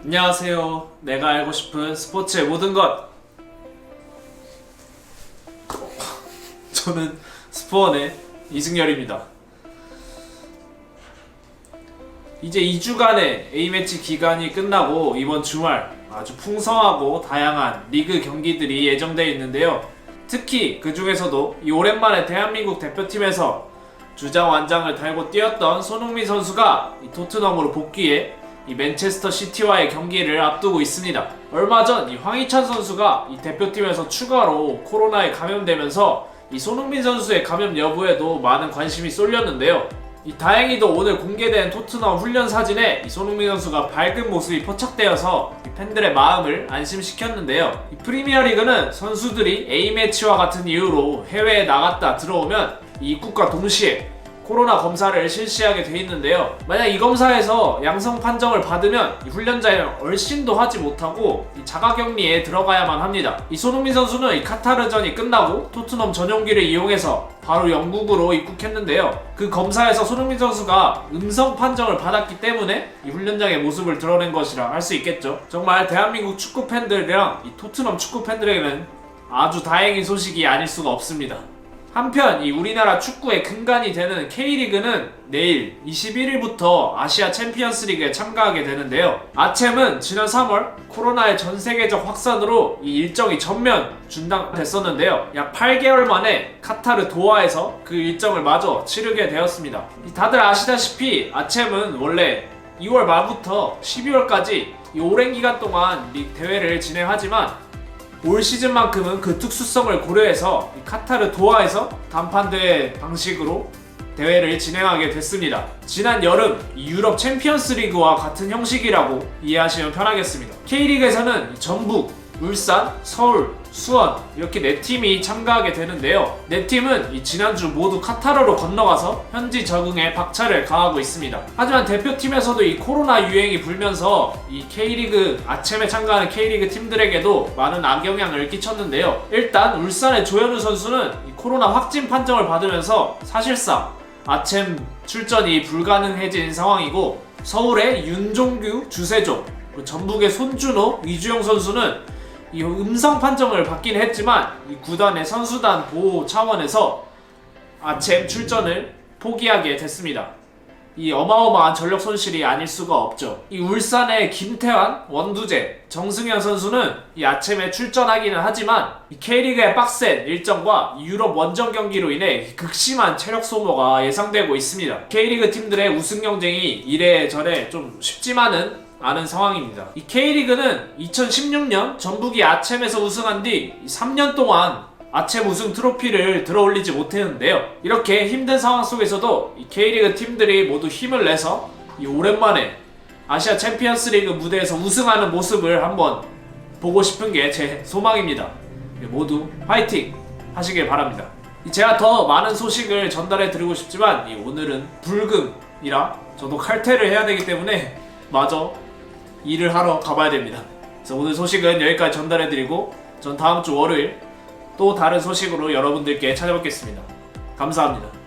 안녕하세요. 내가 알고 싶은 스포츠의 모든 것. 저는 스포원의 이승열입니다. 이제 2주간의 A매치 기간이 끝나고 이번 주말 아주 풍성하고 다양한 리그 경기들이 예정되어 있는데요. 특히 그 중에서도 이 오랜만에 대한민국 대표팀에서 주장 완장을 달고 뛰었던 손흥민 선수가 이 토트넘으로 복귀해 이 맨체스터 시티와의 경기를 앞두고 있습니다. 얼마 전 이 황희찬 선수가 이 대표팀에서 추가로 코로나에 감염되면서 이 손흥민 선수의 감염 여부에도 많은 관심이 쏠렸는데요. 이 다행히도 오늘 공개된 토트넘 훈련 사진에 이 손흥민 선수가 밝은 모습이 포착되어서 이 팬들의 마음을 안심시켰는데요. 이 프리미어리그는 선수들이 A 매치와 같은 이유로 해외에 나갔다 들어오면 이 입국과 동시에 코로나 검사를 실시하게 돼 있는데요. 만약 이 검사에서 양성 판정을 받으면 이 훈련자는 얼씬도 하지 못하고 이 자가격리에 들어가야만 합니다. 이 손흥민 선수는 이 카타르전이 끝나고 토트넘 전용기를 이용해서 바로 영국으로 입국했는데요. 그 검사에서 손흥민 선수가 음성 판정을 받았기 때문에 이 훈련장의 모습을 드러낸 것이라 할 수 있겠죠. 정말 대한민국 축구 팬들이랑 이 토트넘 축구 팬들에게는 아주 다행인 소식이 아닐 수가 없습니다. 한편 이 우리나라 축구의 근간이 되는 K리그는 내일 21일부터 아시아 챔피언스 리그에 참가하게 되는데요. 아챔은 지난 3월 코로나의 전 세계적 확산으로 이 일정이 전면 중단됐었는데요. 약 8개월 만에 카타르 도하에서 그 일정을 마저 치르게 되었습니다. 이 다들 아시다시피 아챔은 원래 2월 말부터 12월까지 이 오랜 기간 동안 리 대회를 진행하지만 올 시즌만큼은 그 특수성을 고려해서 이 카타르 도하에서 단판 대회 방식으로 대회를 진행하게 됐습니다. 지난 여름 이 유럽 챔피언스 리그와 같은 형식이라고 이해하시면 편하겠습니다. K리그에서는 이 전북, 울산, 서울, 수원 이렇게 네 팀이 참가하게 되는데요. 네 팀은 이 지난주 모두 카타르로 건너가서 현지 적응에 박차를 가하고 있습니다. 하지만 대표팀에서도 이 코로나 유행이 불면서 이 K리그 아챔에 참가하는 K리그 팀들에게도 많은 악영향을 끼쳤는데요. 일단 울산의 조현우 선수는 이 코로나 확진 판정을 받으면서 사실상 아챔 출전이 불가능해진 상황이고 서울의 윤종규, 주세종, 전북의 손준호, 이주영 선수는 이 음성 판정을 받긴 했지만 이 구단의 선수단 보호 차원에서 아챔 출전을 포기하게 됐습니다. 이 어마어마한 전력 손실이 아닐 수가 없죠. 이 울산의 김태환, 원두재, 정승현 선수는 이 아침에 출전하기는 하지만 이 K리그의 빡센 일정과 이 유럽 원정 경기로 인해 극심한 체력 소모가 예상되고 있습니다. K리그 팀들의 우승 경쟁이 이래저래 좀 쉽지만은 않은 상황입니다. 이 K리그는 2016년 전북이 아챔에서 우승한 뒤 3년 동안 아챔 우승 트로피를 들어올리지 못했는데요. 이렇게 힘든 상황 속에서도 이 K리그 팀들이 모두 힘을 내서 이 오랜만에 아시아 챔피언스 리그 무대에서 우승하는 모습을 한번 보고 싶은 게 제 소망입니다. 모두 화이팅 하시길 바랍니다. 이 제가 더 많은 소식을 전달해 드리고 싶지만 이 오늘은 불금이라 저도 칼퇴를 해야 되기 때문에 마저 일을 하러 가봐야 됩니다. 그래서 오늘 소식은 여기까지 전달해 드리고 전 다음 주 월요일 또 다른 소식으로 여러분들께 찾아뵙겠습니다. 감사합니다.